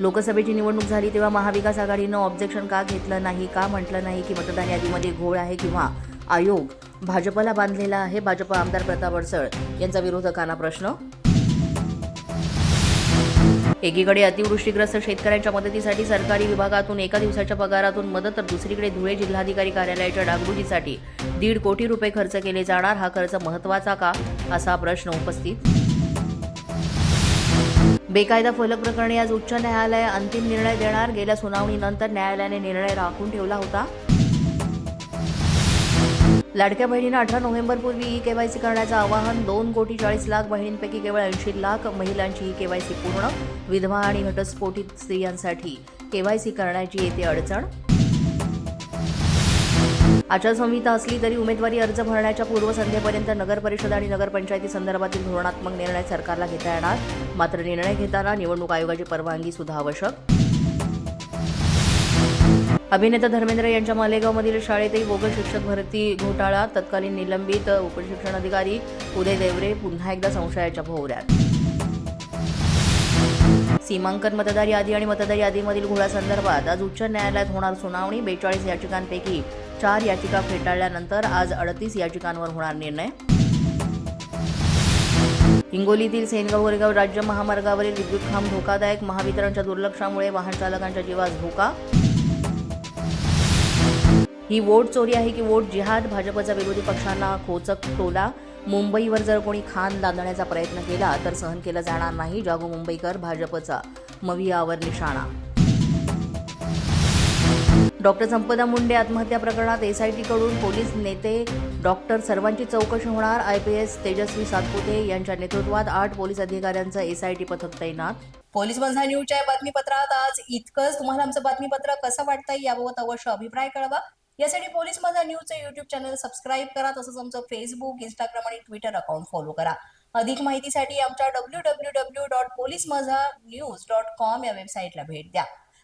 लोकसभेची निवडणूक झाली तेव्हा महाविकास आघाडीनं ऑब्जेक्शन का घेतलं नाही का म्हटलं नाही की मतदान यादीमध्ये घोळ आहे किंवा आयोग भाजपला बांधलेला आहे? भाजप आमदार प्रताप अडसळ यांचा विरोधकांना प्रश्न? एकीकडे अतिवृष्टीग्रस्त शेतकऱ्यांच्या मदतीसाठी सरकारी विभागातून एका दिवसाच्या पगारातून मदत तर दुसरीकडे धुळे जिल्हाधिकारी कार्यालयाच्या डागडुजीसाठी दीड कोटी रुपये खर्च केले जाणार हा खर्च महत्त्वाचा का? असा प्रश्न उपस्थित बेकायदा फलक प्रकरणी आज उच्च न्यायालय अंतिम निर्णय देणार. गेल्या सुनावणीनंतर न्यायालयाने निर्णय राखून ठेवला होता. लाडक्या बहिणींना अठरा नोव्हेंबरपूर्वी ई केवायसी करण्याचं आवाहन. दोन कोटी चाळीस लाख बहिणींपैकी केवळ ऐंशी लाख महिलांची ई केवायसी पूर्ण. विधवा आणि घटस्फोटित स्त्रियांसाठी केवायसी करण्याची येते अडचण. आचारसंहिता असली तरी उमेदवारी अर्ज भरण्याच्या पूर्वसंध्येपर्यंत नगर परिषद आणि नगरपंचायती संदर्भातील धोरणात्मक निर्णय सरकारला घेता येणार. मात्र निर्णय घेताना निवडणूक आयोगाची परवानगी सुद्धा आवश्यक. अभिनेता धर्मेंद्र यांच्या मालेगावमधील शाळेतही बोगस शिक्षक भरती घोटाळा. तत्कालीन निलंबित उपशिक्षण अधिकारी उदय देवरे पुन्हा एकदा संशयाच्या भोवऱ्यात. सीमांकन मतदार यादी आणि मतदार यादीमधील घोळ्यासंदर्भात आज उच्च न्यायालयात होणार सुनावणी. बेचाळीस याचिकांपैकी चार याचिका फेटाळल्यानंतर आज अडतीस याचिकांवर होणार निर्णय. हिंगोलीतील सेनगाव गोरेगाव राज्य महामार्गावरील विद्युत खांब धोकादायक महावितरणच्या दुर्लक्षामुळे वाहन चालकांच्या जीवास धोका. ही वोट चोरी आहे की वोट जिहाद? भाजपचा विरोधी पक्षांना खोचक टोला. मुंबईवर जर कोणी खान लादण्याचा प्रयत्न केला तर सहन केलं जाणार नाही जागो मुंबईकर भाजपचा मवियावर निशाणा. डॉक्टर संपदा मुंडे आत्महत्या प्रकरणात एसआयटीकडून पोलीस नेते डॉक्टर सर्वांची चौकशी होणार. आयपीएस तेजस्वी सातपुते यांच्या नेतृत्वात आठ पोलीस अधिकाऱ्यांचं एसआयटी पथक तैनात. पोलीस बंधा न्यूजच्या या बातमीपत्रात आज इतकंच. तुम्हाला आमचं बातमीपत्र कसं वाटतंय याबाबत अवश्य अभिप्राय कळवा. यासाठी पोलीस माझा न्यूजचं युट्यूब चॅनल सबस्क्राईब करा तसंच आमचं फेसबुक इंस्टाग्राम आणि ट्विटर अकाउंट फॉलो करा. अधिक माहितीसाठी आमच्या W W W dot police Majha news dot com या वेबसाईटला भेट द्या.